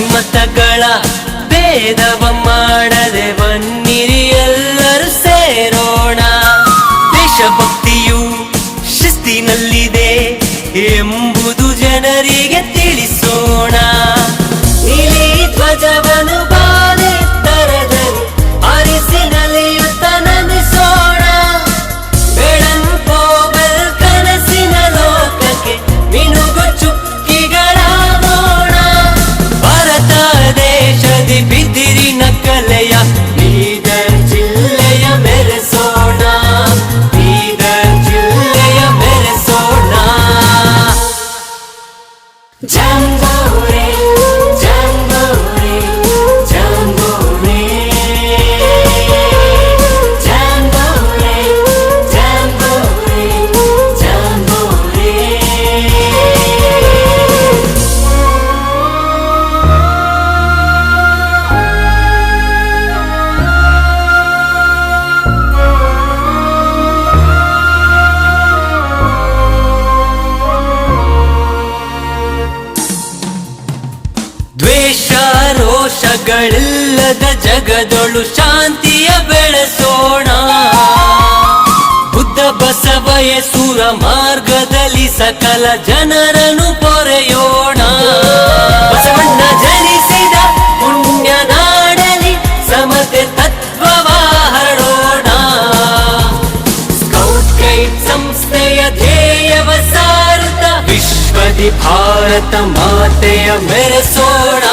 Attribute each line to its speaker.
Speaker 1: ಮತಗಳ ಭೇದವ ಮಾಡದೆ ಬನ್ನಿರಿ ಎಲ್ಲರೂ ಸೇರೋಣ. ದೇಶಭಕ್ತಿಯು ಶಿಸ್ತಿನಲ್ಲಿದೆ ಎಂಬುದು ಜನರಿಗೆ ತಿಳಿಸೋಣ. ರೋಷಗಳಿಲ್ಲದ ಜಗದೊಳು ಶಾಂತಿಯ ಬೆಳೆಸೋಣ. ಬುದ್ಧ ಬಸವಯ ಸುರ ಮಾರ್ಗದಲ್ಲಿ ಸಕಲ ಜನರನ್ನು ಪೊರೆಯೋಣ. ಬಸವಣ್ಣ ಜನಿಸಿದ ಪುಣ್ಯ ನಾಡಲಿ ಸಮತೆ ತತ್ವವ ಹರಡೋಣ. ಸ್ಕೌಟ್ ಗೈಡ್ ಸಂಸ್ಥೆಯ ಧ್ಯೇಯವ ಸಾರುತ್ತ ವಿಶ್ವದಿ ಭಾರತ ಮಾತೆಯ ಮೆರೆಸೋಣ.